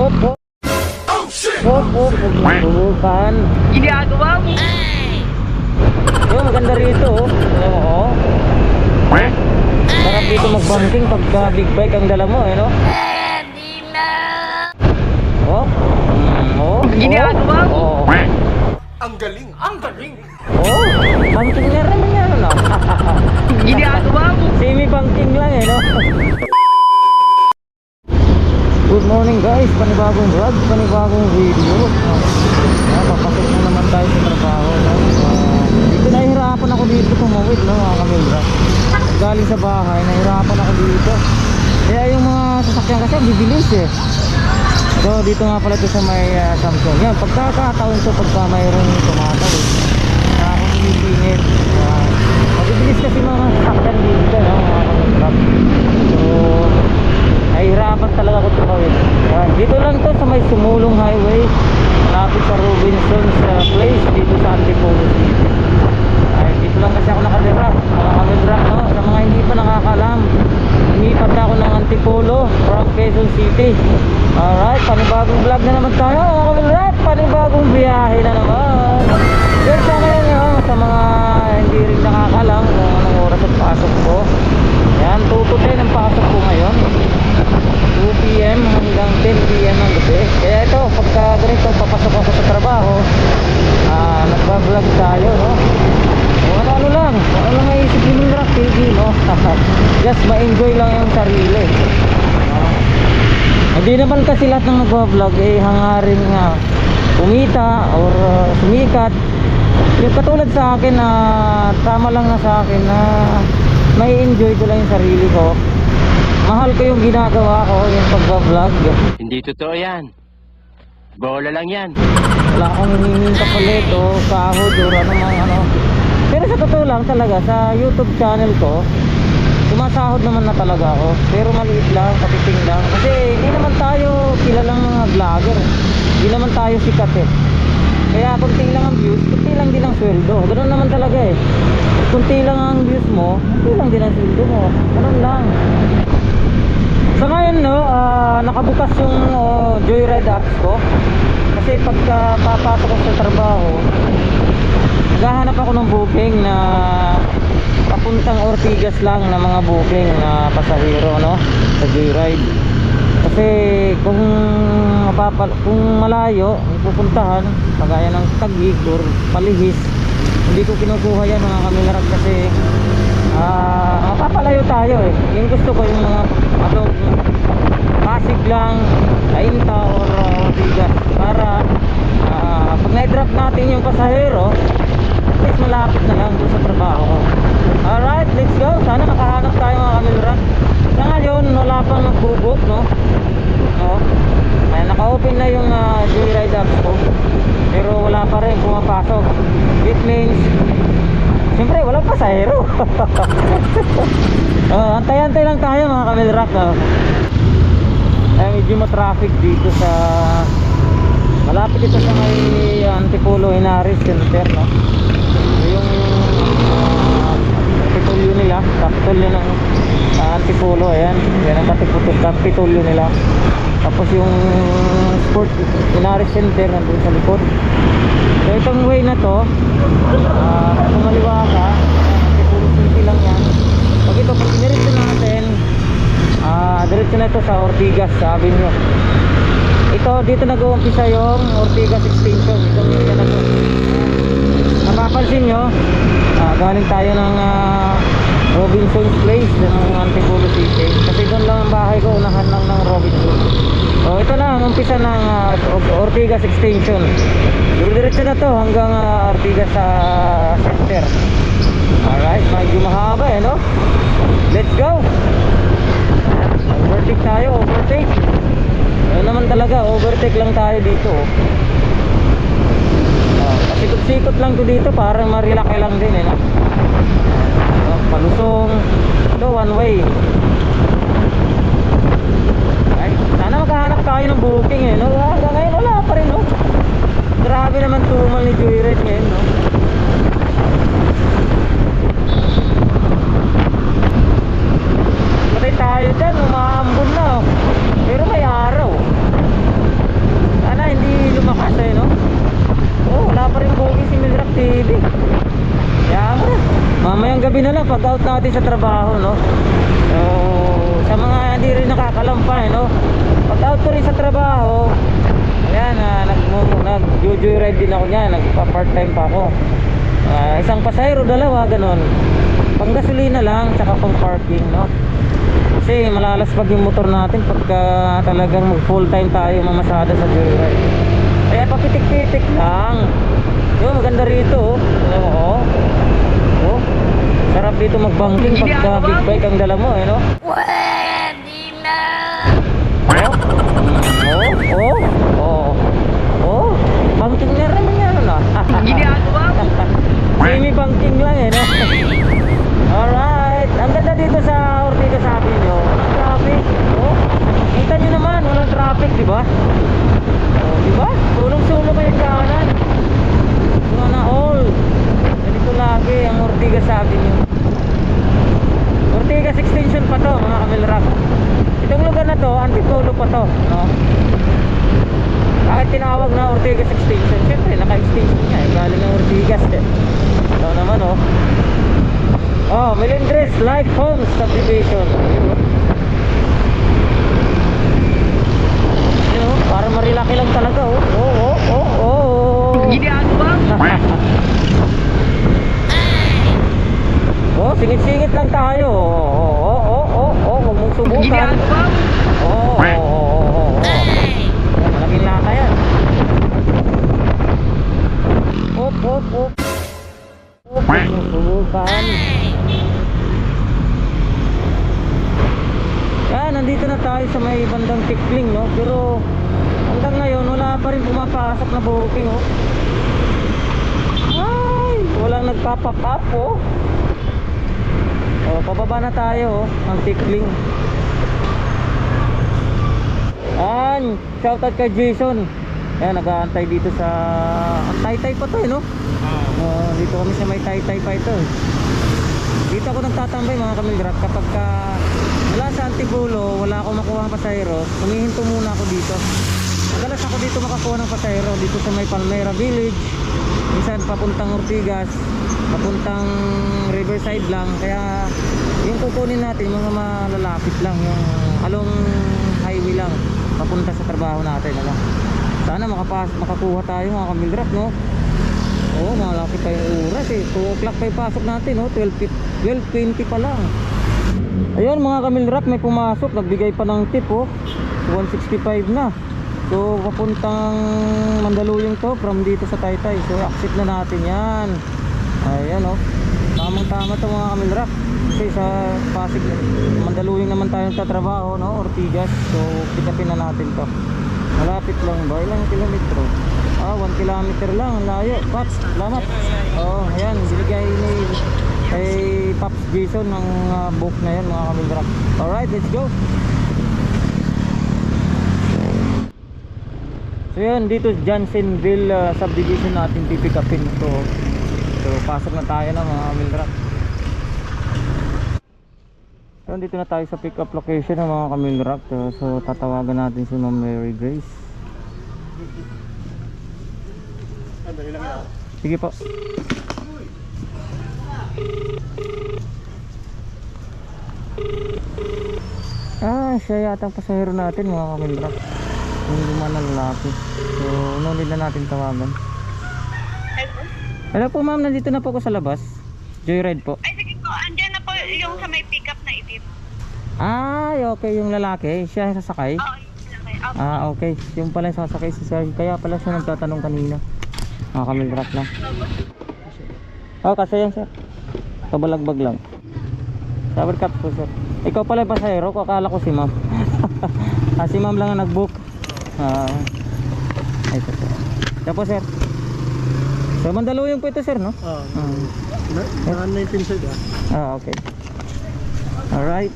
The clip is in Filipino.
Hop, hop. Hop, hop, huwag mo subukan. Ginagawa mo. Yung maganda rito, oh. Alam mo, oh. Sarap dito mag-bunking pagka big bike ang dala mo, eh, no? Oh. Mm, oh. Ginagawa mo. Oh. Ang galing! Ang galing! Oh. Bunking na rin yan, ano? Ginagawa mo. Semi-bunking lang, eh, no? Good morning guys, panibagong vlog, panibagong video. Ah, papasok na naman tayo sa trabaho. No? Ah, dito nahihirapan ako dito tumawid, no, mga kamilra. Galing sa bahay, nahihirapan ako dito. Kaya yung mga sasakyan kasi bibilis eh. So dito nga pala ito sa may ah, Samsung. Yan, pagkakataon to pagka mayroong tumatawid. Uh, kung iisingit. Uh, mabibilis kasi mga sasakyan dito, no, mga kamilra. So, nahihirapan talaga ako tumawid. Yan, dito lang to sa may Sumulong Highway. Malapit sa Robinson's uh, Place dito sa Antipolo City. Ay, dito lang kasi ako nakatira. Mga kamilra, no? Sa mga hindi pa nakakalam. Lumipat na ako ng Antipolo from Quezon City. Alright, panibagong vlog na naman tayo mga kamilra. Panibagong biyahe na naman. Yan sa ngayon yun, sa mga hindi rin nakakalam kung anong oras ang pasok ko. Yan, 2 to 10 ang pasok ko ngayon. 2 p.m. hanggang 10 p.m. ng gabi. Kaya ito, pagka ganito papasok ako sa trabaho, ah, nagbablog tayo, no? O ano, lang, ano lang naisip ni Minrak TV, no? Just ma-enjoy lang yung sarili. Hindi naman kasi lahat ng nagbablog eh hangarin nga kumita or uh, sumikat. Yung katulad sa akin na tama lang na sa akin na may enjoy ko lang yung sarili ko. Mahal ko yung ginagawa ko, yung pagbablog. Hindi totoo yan. Bola lang yan. Wala akong hinihing kapalit o sahod o ano mga ano. Pero sa totoo lang talaga, sa YouTube channel ko, sumasahod naman na talaga ako. Pero maliit lang, katiting lang. Kasi hindi naman tayo kilalang mga vlogger. Hindi naman tayo sikat eh. Kaya kunti lang ang views, kunti lang din ang sweldo. Ganun naman talaga eh. Kunti lang ang views mo, kunti lang din ang sweldo mo. Ganun lang. Sa ngayon no, ah, nakabukas yung oh, Joyride apps ko. Kasi pagka papasok ko sa trabaho, naghahanap ako ng booking na papuntang Ortigas lang na mga booking na pasahero no sa Joyride. Kasi kung mapapal kung malayo pupuntahan, kagaya ng Taguig or Palihis, hindi ko kinukuha yan mga kamilarag kasi ah mapapalayo tayo eh. Yung gusto ko yung mga ano, Pasig lang, Ainta or uh, Ortigas para ah, pag na-drop natin yung pasahero, at least malapit na lang sa trabaho ko. Let's go. Sana makahanap tayo mga kamilra. Sa ngayon, wala pang nag-book, no? No? Ayan, naka-open na yung uh, Joyride apps ko. Pero wala pa rin pumapasok. It means, siyempre, walang pasahero. uh, antay-antay lang tayo mga kamilrak. No? Eh, medyo ma-traffic dito sa malapit ito sa may Antipolo Inaris Center no yung Kapitolyo nila. Kapitolyo ng uh, Antipolo ayan. Yan ang Kapitolyo nila. Tapos yung Sport Inaris Center nandun sa likod. So itong way na to uh, kung maliwa ka Antipolo City lang yan. Pag ito pag iniritso natin ah diretso na ito sa Ortigas sa Avenue. Ito dito nag-uumpisa yung Ortigas extension. Ito yung ito napapansin nyo ah, galing tayo ng ah, Robinson's Place ng Antipolo City kasi doon lang ang bahay ko unahan lang ng Robinson so ito na ang umpisa ng ah, Ortigas extension diretso na to hanggang ah, Ortigas sa center alright medyo mahaba eh no let's go overtake tayo overtake Ayun naman talaga, overtake lang tayo dito. oh. Ah, pasikot-sikot lang to dito, parang marilaki lang din eh. No? tayo dyan, umaambon na oh. Pero may araw. Sana hindi lumakas eh, no? Oh, wala pa rin bogey si Milrock TV. Kaya mo Mamayang gabi na lang pag out natin sa trabaho, no? So, sa mga hindi rin nakakalampay, no? Pag out ko rin sa trabaho, ayan, ah, nag, nag jojo ride din ako niyan, nagpa-part time pa ako. Uh, isang pasayro, dalawa, ganun. Pang gasolina lang, tsaka pang parking, no? Kasi malalaspag yung motor natin pagka talagang mag full time tayo mamasada sa joyride. Kaya papitik-pitik lang. Yo, maganda rito, oh. Alam mo, oh. Oh. Sarap dito magbangking pagka ako big ba? bike ang dala mo, eh, no? Pwede na. Oh, oh, oh, oh. Banking na rin yan, ano? Ginagawa mo. Semi banking lang, eh, no? Alright. Ang ganda dito sa Ortigas Avenue. Walang traffic. Oh. Kita nyo naman, walang traffic, di ba? Oh, di ba? Sulong-sulong kayo kanan. Sana all. Ganito lagi ang Ortigas Avenue. Ortigas extension pa to, mga kamilrap. Itong lugar na to, antipolo pa to, no? Bakit tinawag na Ortigas extension? Siyempre, naka-extension nga, eh. galing ng Ortigas, eh. Ito naman, oh. Oh, Melindres Life Homes Subdivision. Yun, oh, para marilaki lang talaga, oh. Oh, oh, oh, oh. Ginagawa mo. oh, singit-singit lang tayo. Oh, oh, oh, oh, huwag mong subukan. Oo, oo. Ayan, Malaking lata yan. Op, op, op. Op, huwag mong subukan. Yan, nandito na tayo sa may bandang tikling, no? Pero hanggang ngayon, wala pa rin pumapasok na booking, oh. Ay, walang nagpapap up, oh. Oh, pababa na tayo, oh, ang tikling. Yan, shoutout kay Jason. Yan, nag-aantay dito sa... Ang taytay pa to eh, no? Ah, dito kami sa may taytay pa ito eh. Dito ako nagtatambay mga kamilgrap kapag ka mula sa Antigulo, wala akong makuha ng pasahero, humihinto muna ako dito. Madalas ako dito makakuha ng pasahero dito sa may Palmera Village. Minsan papuntang Ortigas, papuntang Riverside lang. Kaya yung kukunin natin mga malalapit lang, yung along papunta sa trabaho natin ano. Sana makapas makakuha tayo mga kamilgrap no. Oo, malapit tayong oras eh. 2 o'clock pa pasok natin, no? 12, 12.20 pa lang. Ayun mga kamilrap, may pumasok. Nagbigay pa ng tip, oh. 165 na. So, papuntang Mandaluyong to from dito sa Taytay. So, accept na natin yan. Ayan, oh. Tamang tama to mga kamilrap. Kasi sa Pasig, Mandaluyong naman tayo sa trabaho, no? Ortigas. So, pick-upin na natin to. Malapit lang ba? Ilang kilometro? Ah, 1 kilometer lang. Ang Layo. Paps, salamat. Oh, ayan. Binigay ni kay Paps Jason ng uh, book na yan mga kamilrap. Alright, let's go. So yun, dito Johnsonville uh, subdivision natin pipick upin. So, so pasok na tayo na mga kamilrap. So, dito na tayo sa pick up location ng mga kamilrap. So, so tatawagan natin si Ma'am Mary Grace. Sige po. Ah, siya yata ang pasahero natin mga kamilrap. Yung luma na lalaki. So, no need na natin tawagan. Hello po ma'am, nandito na po ako sa labas. Joyride po. Ay, sige po. Andyan na po yung sa may pickup na itim. Ay, okay yung lalaki. Siya yung sasakay. Oo, yun lang kayo. Ah, okay. Yung pala yung sasakay si Sir. Kaya pala siya nagtatanong kanina. Mga kamilrap na. Oh, kasi yan sir. Kabalagbag lang. Shower cap po sir. Ikaw pala yung pasahero ko. Akala ko si ma'am. ah, si ma'am lang ang nag-book. Ah, ay sir. Siya po sir. So, Mandaluyong po ito sir, no? Ah, Ah, na, na side ah. ah okay. Alright.